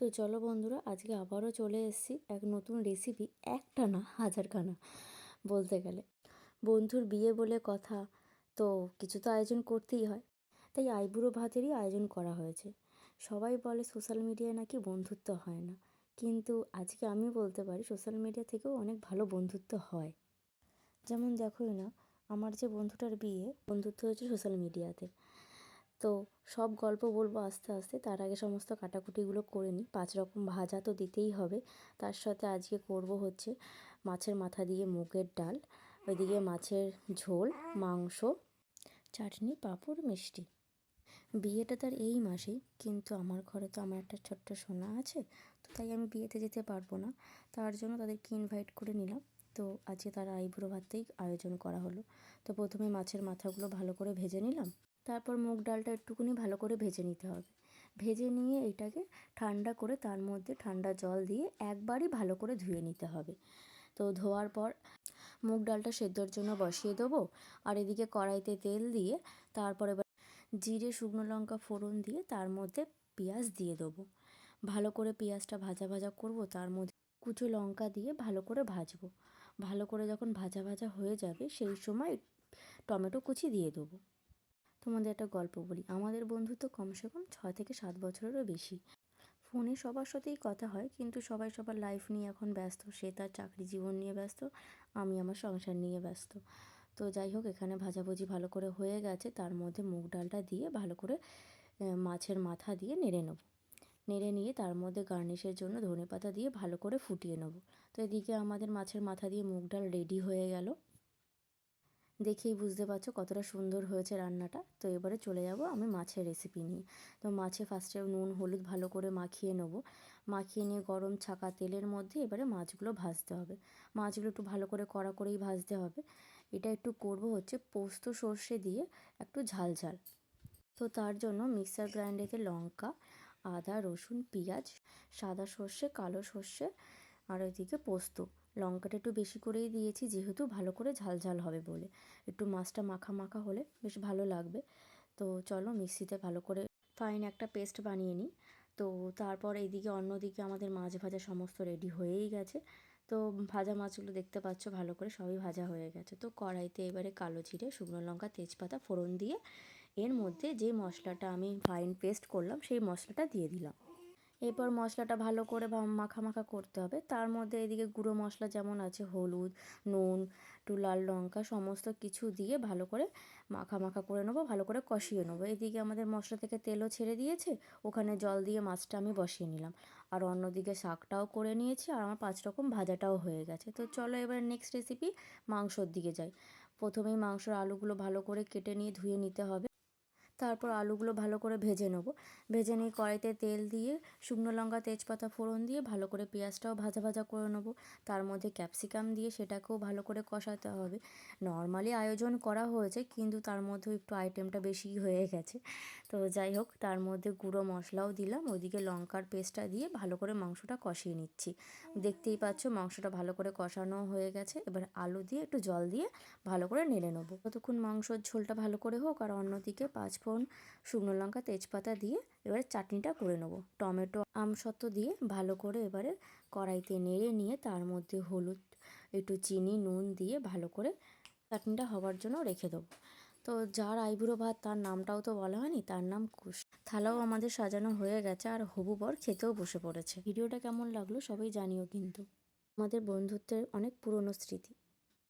তো চলো বন্ধুরা, আজকে আবারও চলে এসেছি এক নতুন রেসিপি একটা না হাজারখানা বলতে গেলে। বন্ধুর বিয়ে বলে কথা, তো কিছু তো আয়োজন করতেই হয়। তাই আইবুড়ো ভাতেরই আয়োজন করা হয়েছে। সবাই বলে সোশ্যাল মিডিয়ায় নাকি বন্ধুত্ব হয় না। কিন্তু আজকে আমি বলতে পারি সোশ্যাল মিডিয়া থেকেও অনেক ভালো বন্ধুত্ব হয়। যেমন দেখোই না, আমার যে বন্ধুটার বিয়ে, বন্ধুত্ব হয়েছে সোশ্যাল মিডিয়াতে তো সব গল্প বলব আস্তে আস্তে। তার আগে সমস্ত কাটাকুটিগুলো করে নিই। পাঁচ রকম ভাজা তো দিতেই হবে। তার সাথে আজকে করব হচ্ছে মাছের মাথা দিয়ে মুগের ডাল, ওইদিকে মাছের ঝোল, মাংস, চাটনি, পাঁপড়, মিষ্টি। বিয়েটা তার এই মাসেই। কিন্তু আমার ঘরে তো আমার একটা ছোট্ট সোনা আছে, তো তাই আমি বিয়েতে যেতে পারব না। তার জন্য তাদেরকে ইনভাইট করে নিলাম। তো আজকে তারা আইবুড়ো ভাতেই আয়োজন করা হলো। তো প্রথমে মাছের মাথাগুলো ভালো করে ভেজে নিলাম। তারপর মুগ ডালটা একটুকুনি ভালো করে ভেজে নিতে হবে। ভেজে নিয়ে এটাকে ঠান্ডা করে তার মধ্যে ঠান্ডা জল দিয়ে একবারই ভালো করে ধুয়ে নিতে হবে। তো ধোয়ার পর মুগ ডালটা সেদ্ধর জন্য বসিয়ে দেবো। আর এদিকে কড়াইতে তেল দিয়ে তারপরে জিরে, শুকনো লঙ্কা ফোড়ন দিয়ে তার মধ্যে পেঁয়াজ দিয়ে দেবো। ভালো করে পেঁয়াজটা ভাজা ভাজা করব, তার মধ্যে কুচো লঙ্কা দিয়ে ভালো করে ভাজবো। ভালো করে যখন ভাজা ভাজা হয়ে যাবে, সেই সময় টমেটো কুচি দিয়ে দেবো। তোমাদের একটা গল্প বলি। আমাদের বন্ধুত্ব কমসে কম ছয় থেকে সাত বছরেরও বেশি। ফোনে সবার সাথেই কথা হয়, কিন্তু সবাই সবার লাইফ নিয়ে এখন ব্যস্ত। সে তার চাকরি জীবন নিয়ে ব্যস্ত, আমি আমার সংসার নিয়ে ব্যস্ত। তো যাই হোক, এখানে ভাজাভুজি ভালো করে হয়ে গেছে। তার মধ্যে মুগ ডালটা দিয়ে ভালো করে মাছের মাথা দিয়ে নেড়ে নেব। নেড়ে নিয়ে তার মধ্যে গার্নিশের জন্য ধনে পাতা দিয়ে ভালো করে ফুটিয়ে নেব। তো এদিকে আমাদের মাছের মাথা দিয়ে মুগ ডাল রেডি হয়ে গেল। দেখেই বুঝতে পারছ কতটা সুন্দর হয়েছে রান্নাটা। তো এবারে চলে যাব আমি মাছের রেসিপি নিয়ে। তো মাছে ফার্স্টে নুন, হলুদ ভালো করে মাখিয়ে নেব। মাখিয়ে নিয়ে গরম ছাকা তেলের মধ্যে এবারে মাছগুলো ভাজতে হবে। মাছগুলো একটু ভালো করে কড়া করেই ভাজতে হবে। এটা একটু করব হচ্ছে পোস্ত সর্ষে দিয়ে একটু ঝাল ঝাল। তো তার জন্য মিক্সার গ্রাইন্ডারে লঙ্কা, আদা, রসুন, পেঁয়াজ, সাদা সর্ষে, কালো সর্ষে আর ওইদিকে পোস্ত। লঙ্কাটা একটু বেশি করেই দিয়েছি, যেহেতু ভালো করে ঝাল ঝাল হবে বলে। একটু মাছটা মাখা মাখা হলে বেশ ভালো লাগবে। তো চলো মিক্সিতে ভালো করে ফাইন একটা পেস্ট বানিয়ে নিই। তো তারপর এইদিকে অন্যদিকে আমাদের মাছ ভাজা সমস্ত রেডি হয়েই গেছে। তো ভাজা মাছগুলো দেখতে পাচ্ছ, ভালো করে সবই ভাজা হয়ে গেছে। তো কড়াইতে এবারে কালো জিরে, শুকনো লঙ্কা, তেজপাতা, ফোড়ন দিয়ে এর মধ্যে যে মশলাটা আমি ফাইন পেস্ট করলাম, সেই মশলাটা দিয়ে দিলাম। এরপর মশলাটা ভালো করে মাখা মাখা করতে হবে। তার মধ্যে এদিকে গুঁড়ো মশলা যেমন আছে, হলুদ, নুন, একটু লাল লঙ্কা, সমস্ত কিছু দিয়ে ভালো করে মাখা মাখা করে নেব, ভালো করে কষিয়ে নেব। এদিকে আমাদের মশলা থেকে তেলও ছেড়ে দিয়েছে, ওখানে জল দিয়ে মাছটা আমি বসিয়ে নিলাম। আর অন্যদিকে শাকটাও করে নিয়েছি, আর আমার পাঁচ রকম ভাজাটাও হয়ে গেছে। তো চলো এবার নেক্সট রেসিপি মাংসর দিকে যাই। প্রথমেই মাংসর আলুগুলো ভালো করে কেটে নিয়ে ধুয়ে নিতে হবে। তারপর আলুগুলো ভালো করে ভেজে নেব। ভেজে নিয়ে কড়াইতে তেল দিয়ে, শুকনো লঙ্কা, তেজপাতা, ফোড়ন দিয়ে ভালো করে পেঁয়াজটাও ভাজা ভাজা করে নেব। তার মধ্যে ক্যাপসিকাম দিয়ে সেটাকেও ভালো করে কষাতে হবে। নর্মালি আয়োজন করা হয়েছে, কিন্তু তার মধ্যেও একটু আইটেমটা বেশি হয়ে গেছে। তো যাই হোক, তার মধ্যে গুঁড়ো মশলাও দিলাম। ওইদিকে লঙ্কার পেস্টটা দিয়ে ভালো করে মাংসটা কষিয়ে নিচ্ছি। দেখতেই পাচ্ছ, মাংসটা ভালো করে কষানো হয়ে গেছে। এবার আলু দিয়ে একটু জল দিয়ে ভালো করে নেড়ে নেব। ততক্ষণ মাংসর ঝোলটা ভালো করে হোক আর অন্যদিকে পাঁচফোড়ন শুকনো লঙ্কা, তেজপাতা দিয়ে এবারে চাটনিটা করে নেব। টমেটো, আমসত্ত্ব দিয়ে ভালো করে এবারে কড়াইতে নেড়ে নিয়ে তার মধ্যে হলুদ, একটু চিনি, নুন দিয়ে ভালো করে চাটনিটা হবার জন্য রেখে দেবো। তো যার আইবুড়ো ভাত তার নামটাও তো বলা হয়নি, তার নাম কুশ। থালাও আমাদের সাজানো হয়ে গেছে আর হবু বর খেতেও বসে পড়েছে। ভিডিওটা কেমন লাগল সবাই জানিও কিন্তু। আমাদের বন্ধুত্বের অনেক পুরনো স্মৃতি।